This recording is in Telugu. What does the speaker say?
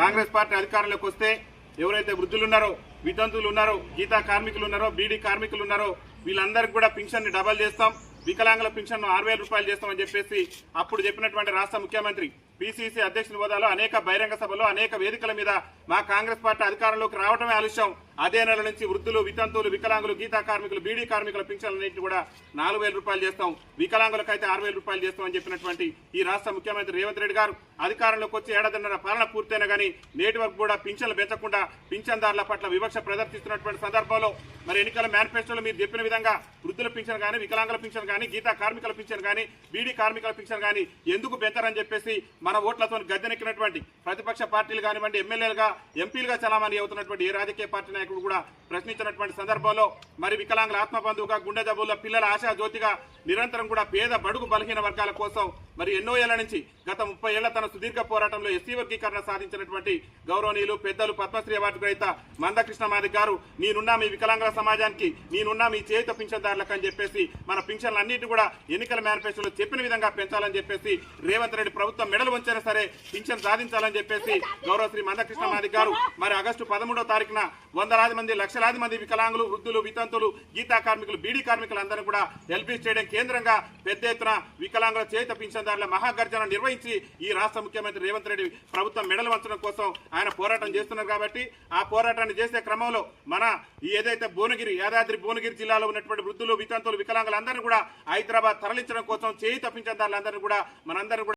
కాంగ్రెస్ పార్టీ అధికారంలోకి వస్తే ఎవరైతే వృద్ధులున్నారో ఉన్నారో ఉన్నారో గీతా కార్మికులు ఉన్నారో బీడీ కార్మికులు ఉన్నారో వీళ్ళందరికీ కూడా పింఛన్ని డబల్ చేస్తాం. వికలాంగుల పింఛన్ ఆరు వేల రూపాయలు చేస్తామని చెప్పేసి అప్పుడు చెప్పినటువంటి రాష్ట్ర ముఖ్యమంత్రి పిసిసి అధ్యక్షుని హోదాలో అనేక బహిరంగ సభలో అనేక వేదికల మీద మా కాంగ్రెస్ పార్టీ అధికారంలోకి రావడమే ఆలస్యం. అదే నెల నుంచి వృద్ధులు వితంతువులు వికలాంగులు గీతా కార్మికులు బీడీ కార్మికుల పింఛన్లన్నింటినీ కూడా నాలుగు వేల రూపాయలు చేస్తాం. వికలాంగులకు అయితే ఆరు వేల రూపాయలు చేస్తామని చెప్పినటువంటి ఈ రాష్ట్ర ముఖ్యమంత్రి రేవంత్ రెడ్డి గారు అధికారంలోకి వచ్చి ఏడాదిన్నర పాలన పూర్తయినా కానీ నేటి వరకు కూడా పింఛన్లు పెంచకుండా పింఛన్దారుల పట్ల వివక్ష ప్రదర్శిస్తున్నటువంటి సందర్భంలో మరి ఎన్నికల మేనిఫెస్టోలో మీరు చెప్పిన విధంగా వృద్ధుల పింఛన్ కానీ వికలాంగుల పింఛన్ కానీ గీతా కార్మికుల పింఛన్ కానీ బీడీ కార్మికుల పింఛన్ కానీ ఎందుకు పెంచారని చెప్పేసి మన ఓట్లతో గద్దెనెక్కినటువంటి ప్రతిపక్ష పార్టీలు కానివ్వండి ఎమ్మెల్యేలుగా ఎంపీలుగా చలామణి అవుతున్నటువంటి ఏ రాజకీయ పార్టీ నాయకుడు కూడా ప్రశ్నించినటువంటి సందర్భంలో మరి వికలాంగుల ఆత్మబంధువుగా గుండె జబ్బుల పిల్లల ఆశా జ్యోతిగా నిరంతరం కూడా పేద బడుగు బలహీన వర్గాల కోసం మరి ఎన్నో ఏళ్ళ నుంచి గత ముప్పై ఏళ్ళ తన సుదీర్ఘ పోరాటంలో ఎస్సీ వర్గీకరణ సాధించినటువంటి గౌరవనీయులు పెద్దలు పద్మశ్రీ అవార్డు గ్రహీత మందకృష్ణ మాది గారు నేనున్నా మీ వికలాంగుల సమాజానికి నేనున్నా మీ చేయుత పింఛన్దారులకు అని చెప్పేసి మన పింఛన్లు అన్నింటి కూడా ఎన్నికల మేనిఫెస్టోలో చెప్పిన విధంగా పెంచాలని చెప్పేసి రేవంత్ రెడ్డి ప్రభుత్వం మెడలు వంచైనా సరే పింఛన్ సాధించాలని చెప్పేసి గౌరవ శ్రీ మందకృష్ణ మాది గారు మరి ఆగస్టు పదమూడో తారీఖున వందలాది మంది లక్షలాది మంది వికలాంగులు వృద్ధులు వితంతులు గీతా కార్మికులు బీడీ కార్మికులు అందరూ కూడా ఎల్పీ స్టేడియం కేంద్రంగా పెద్ద ఎత్తున వికలాంగుల చేత పింఛన్దారుల మహాగర్జన నిర్వహించి ఈ రాష్ట్ర ముఖ్యమంత్రి రేవంత్ రెడ్డి ప్రభుత్వం మెడలు వంచడం కోసం ఆయన పోరాటం చేస్తున్నారు కాబట్టి ఆ పోరాటాన్ని చేసే క్రమంలో మన ఏదైతే భువనగిరి యాదాద్రి భువనగిరి జిల్లాలో ఉన్నటువంటి వృద్ధులు వితంతులు వికలాంగులందరినీ కూడా హైదరాబాద్ తరలించడం కోసం చేయి తప్పించే దారులందరినీ కూడా మనందరినీ కూడా